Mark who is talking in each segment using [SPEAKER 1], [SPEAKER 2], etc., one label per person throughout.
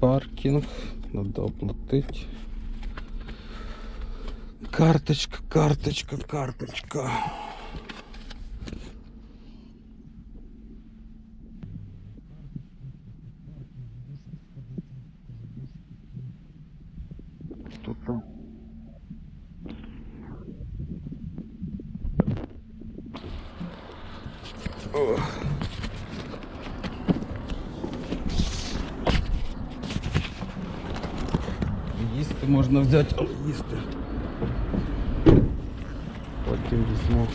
[SPEAKER 1] паркінг, треба оплатити. Карточка, карточка, карточка. Їсти можна взяти, але їсти. Потім візьму.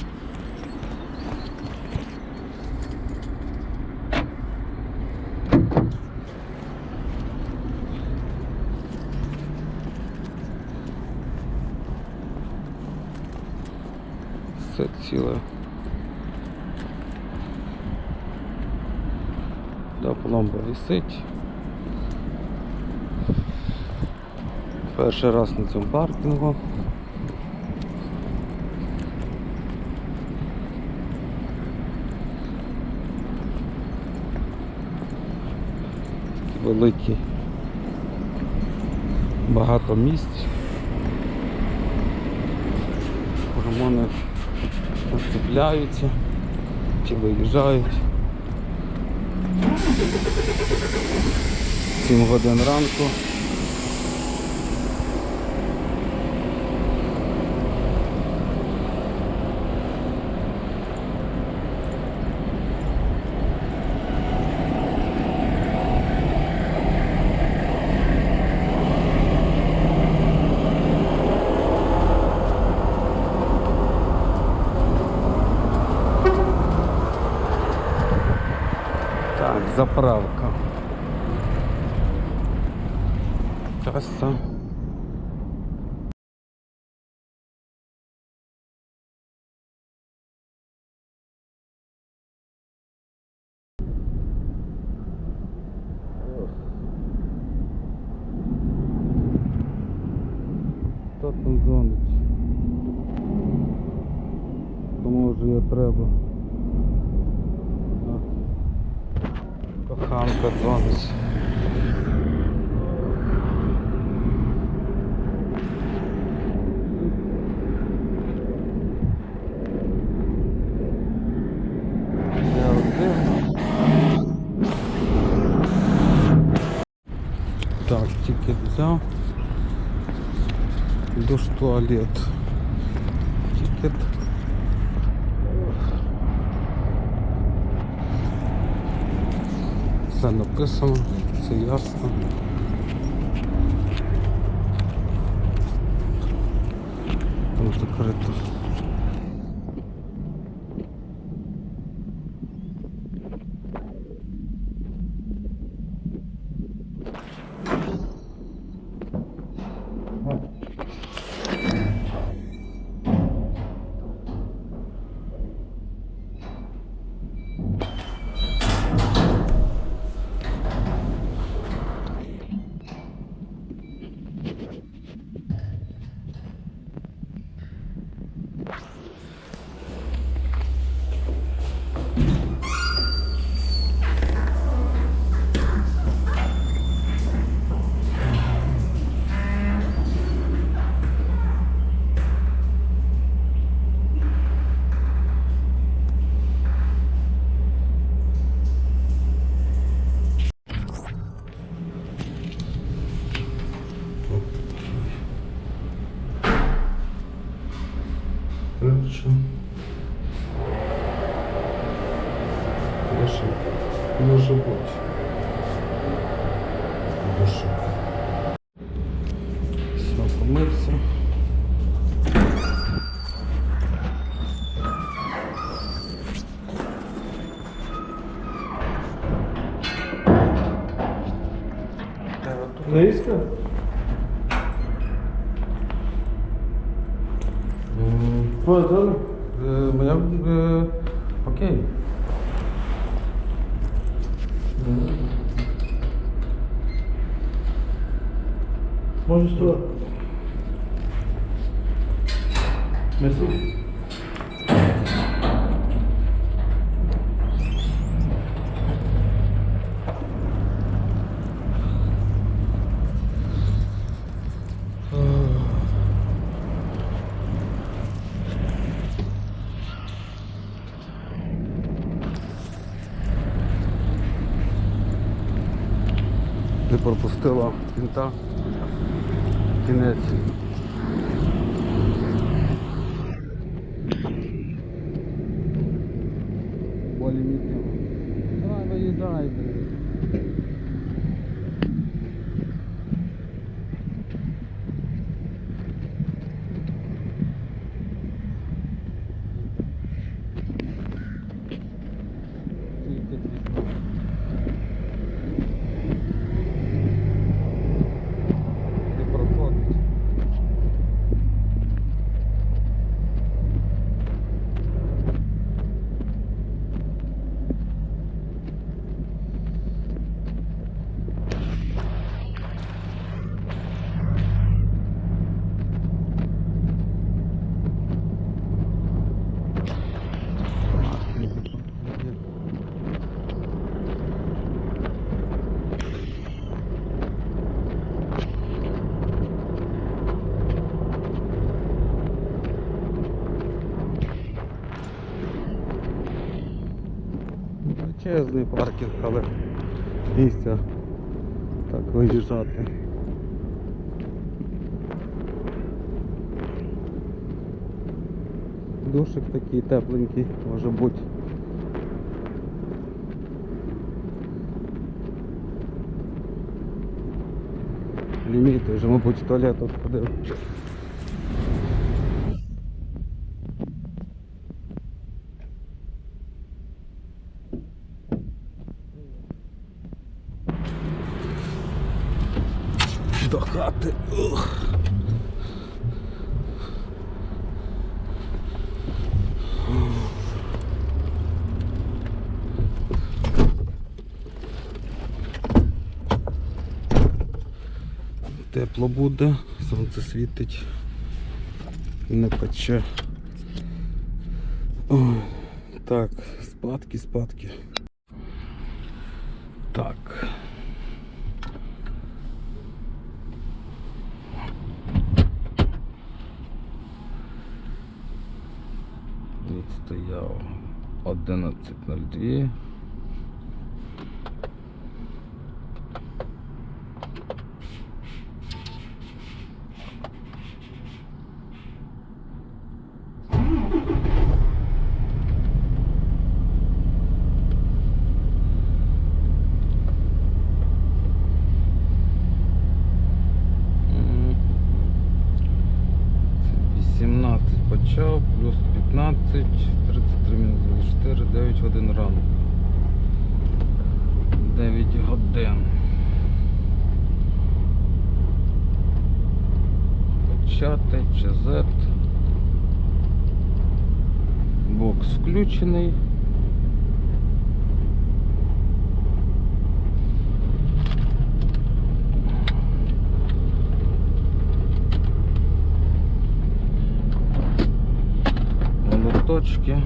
[SPEAKER 1] Все ціле. Да, пломба висить. Перший раз на цьому паркінгу. Такі великі. Багато місць. Гормони розцепляються чи виїжджають. 7 годин ранку. intéresse ça. Туалет. Тикет. Все написано, все ясно. Там закрито. Хорошо. Хорошо. Може бути.
[SPEAKER 2] Твоя зона?
[SPEAKER 1] Е, Моя е, окей.
[SPEAKER 2] Може сто. Merci.
[SPEAKER 1] Не пропустила кінта. Кінець. Величезний паркінг, але місця так виїжджати. Душик такий тепленький, може бути. Ліміт, вже, мабуть, в туалет ходив. Хати. Ух. Тепло буде, сонце світить, не пече. Ой, так, спадки, спадки. Так. Відстояв 11.02. 9 годин ранку. 9 годин. Почати, ЧЗ. Бокс включений. Молоточки.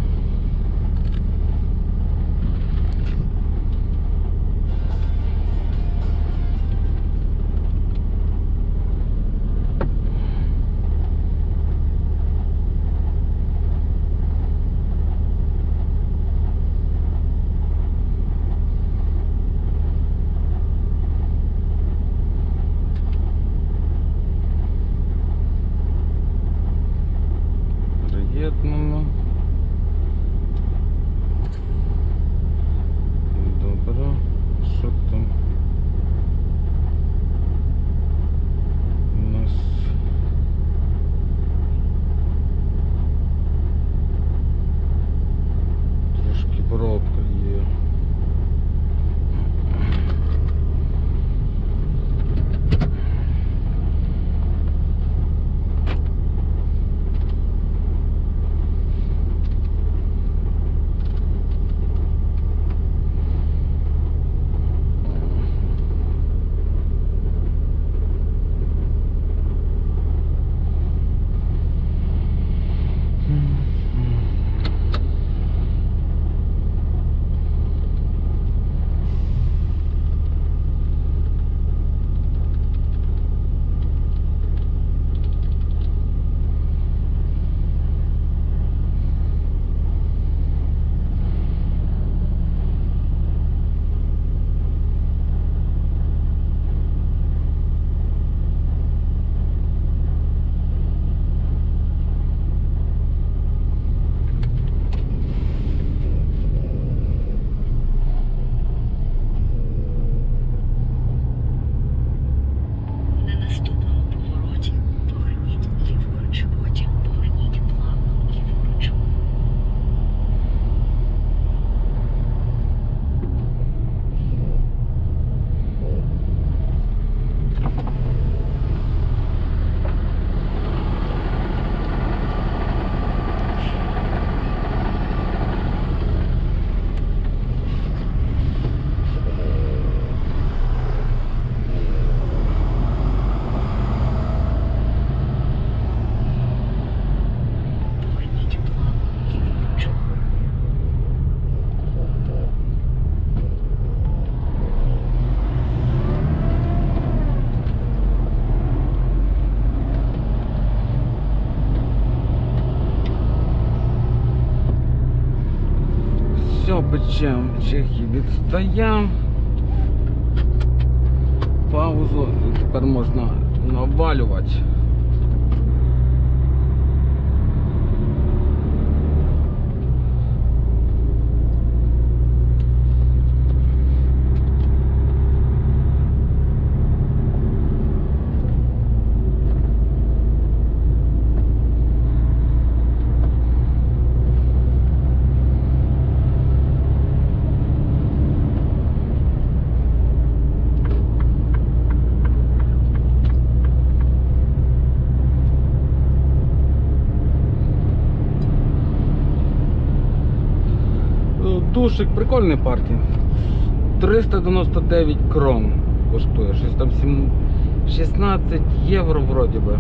[SPEAKER 1] Дрогобичем чехи відстояв. Паузу тепер можна навалювати. Ну, прикольний паркінг. 399 крон коштує. Щось там сім- 16 євро вроді би.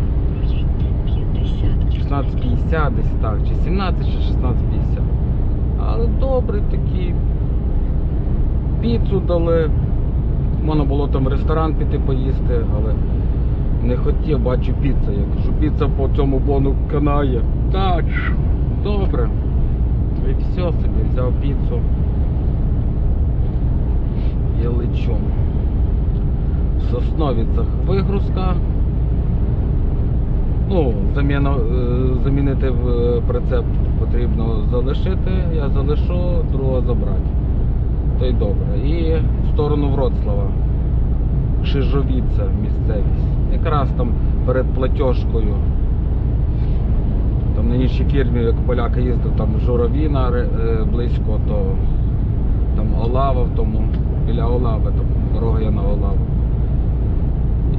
[SPEAKER 1] 16,50 десь так. Чи 17, чи 16,50. Але добрий такий. Піцу дали. Можна було там в ресторан піти поїсти, але не хотів, бачу піца. Я кажу, піца по цьому бону канає. Так, добре. І все собі взяв піцу. Лечу. В Сосновицях вигрузка. Ну, заміна, е, замінити е, прицеп потрібно залишити. Я залишу, другого забрати. То й добре. І в сторону Вроцлава. Шижовіця місцевість. Якраз там перед платіжкою. Там на іншій фірмі, як поляки їздив, там Журавіна е, близько, то там Олава в тому, біля Олави, там дорога є на Олаву.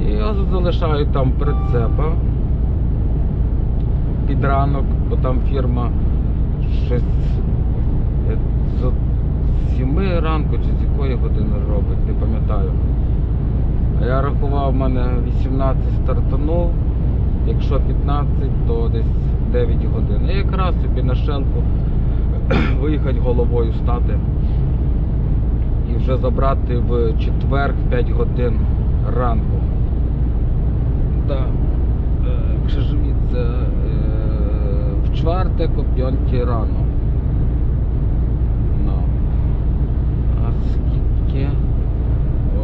[SPEAKER 1] І я залишаю там прицепа під ранок, бо там фірма щось е, з 7 ранку чи з якої години робить, не пам'ятаю. А я рахував, в мене 18 стартанув, якщо 15, то десь 9 годин. І якраз собі на шелку виїхати головою стати і вже забрати в четвер в 5 годин ранку. Да. Е, Крzyżowice е, в czwartek o 5 rano. No. A skільки?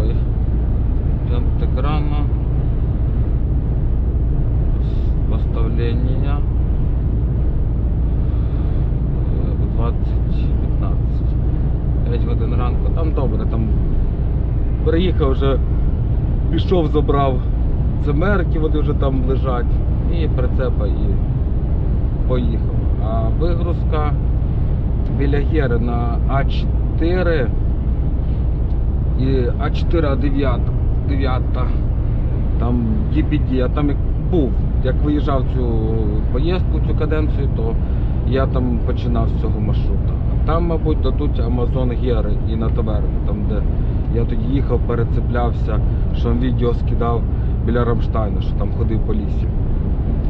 [SPEAKER 1] Ой. 5 rano. Поставлення. Е, В 20.15. 5 годин ранку. Там добре, там приїхав вже, пішов, забрав цемерки, вони вже там лежать, і прицепа і поїхав. А вигрузка біля Гери на А4 і А4 А9, 9, там DPD, а там як був, як виїжджав цю поїздку, цю каденцію, то я там починав з цього маршрута. Там, мабуть, дадуть Амазон Гери і на таверну, там де я тоді їхав, перецеплявся, що відео скидав біля Рамштайна, що там ходив по лісі.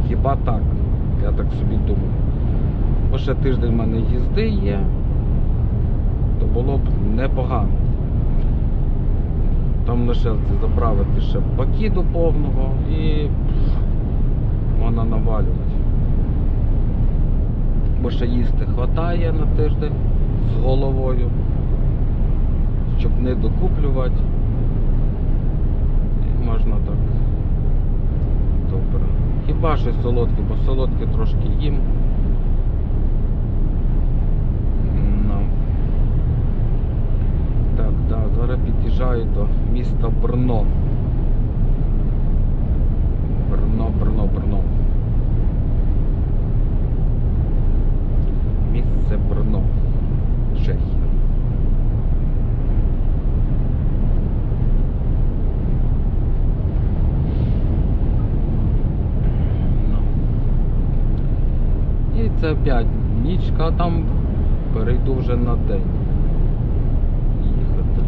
[SPEAKER 1] Хіба так? Я так собі думав. Бо ще тиждень в мене їзди є, то було б непогано. Там на шелці заправити ще пакіду повного і можна навалювати. Бо ще їсти хватає на тиждень з головою, щоб не докуплювати. І можна так. Добре. Хіба щось солодке, бо солодке трошки їм. Ну. Так, да, зараз під'їжджаю до міста. Брно, Брно, Брно. Місце Брно. Чехія. Ну. І це опять нічка, там перейду вже на день. Їхати.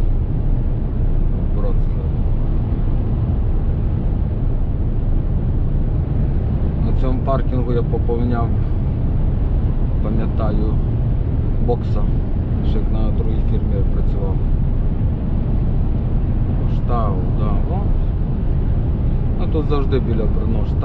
[SPEAKER 1] Вроцлав. На цьому паркінгу я поповняв, пам'ятаю, бокса, ще як на другій фірмі я працював. Штау, да, от. Ну тут завжди біля штаб.